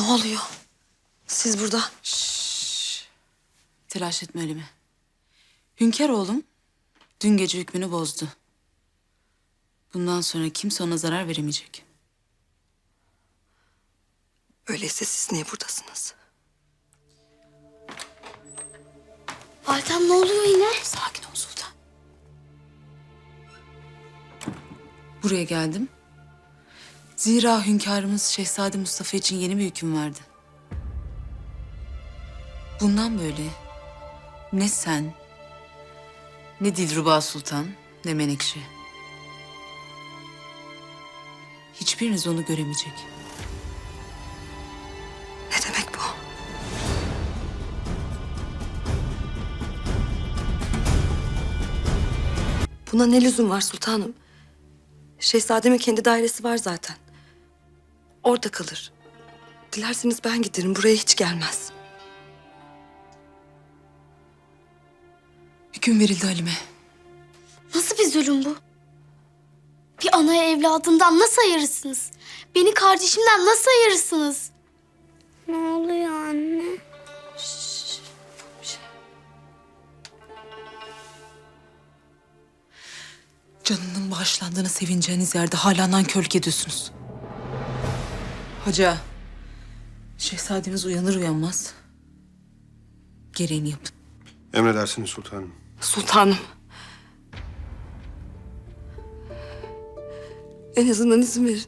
Ne oluyor? Siz burada. Telaş etme Halime. Hünkar oğlum dün gece hükmünü bozdu. Bundan sonra kimse ona zarar veremeyecek. Öyleyse siz niye buradasınız? Validem ne oluyor yine? Sakin ol Sultan. Buraya geldim. Zira hünkârımız Şehzade Mustafa için yeni bir hüküm verdi. Bundan böyle ne sen, ne Dilruba Sultan, ne Menekşe. Hiçbiriniz onu göremeyecek. Ne demek bu? Buna ne lüzum var sultanım? Şehzademin kendi dairesi var zaten. Orada kalır. Dilerseniz ben giderim. Buraya hiç gelmez. Hüküm verildi Halime. Nasıl bir zulüm bu? Bir anayı evladından nasıl ayırırsınız? Beni kardeşimden nasıl ayırırsınız? Ne oluyor anne? Canının bağışlandığına sevineceğiniz yerde hala nankörlük ediyorsunuz. Hoca, şehzademiz uyanır uyanmaz gereğini yapın. Emredersiniz sultanım. Sultanım. En azından izin verin.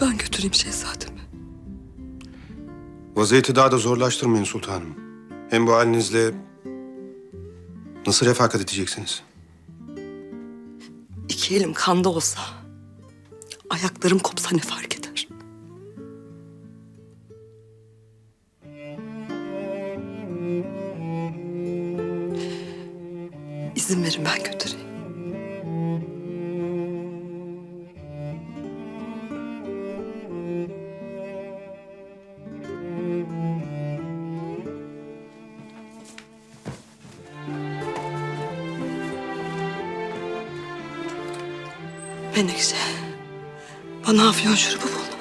Ben götüreyim şehzademi. Vaziyeti daha da zorlaştırmayın sultanım. Hem bu halinizle nasıl refakat edeceksiniz? İki elim kanda olsa, ayaklarım kopsa ne fark İzin verin ben götüreyim. Menekşe, bana afyon şurubu bul.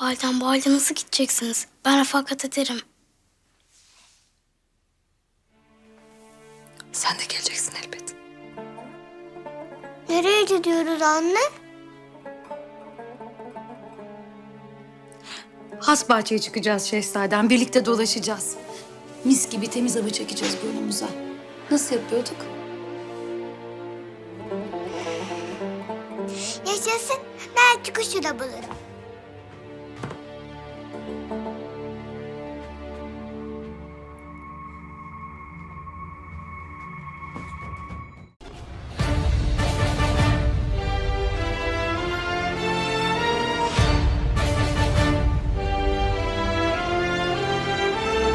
Validem bu halde nasıl gideceksiniz? Ben refakat ederim. Sen de geleceksin elbet. Nereye gidiyoruz anne? Has bahçeye çıkacağız şehzadem. Birlikte dolaşacağız. Mis gibi temiz hava çekeceğiz burnumuza. Nasıl yapıyorduk? Yaşasın. Ben çıkışı da bulurum.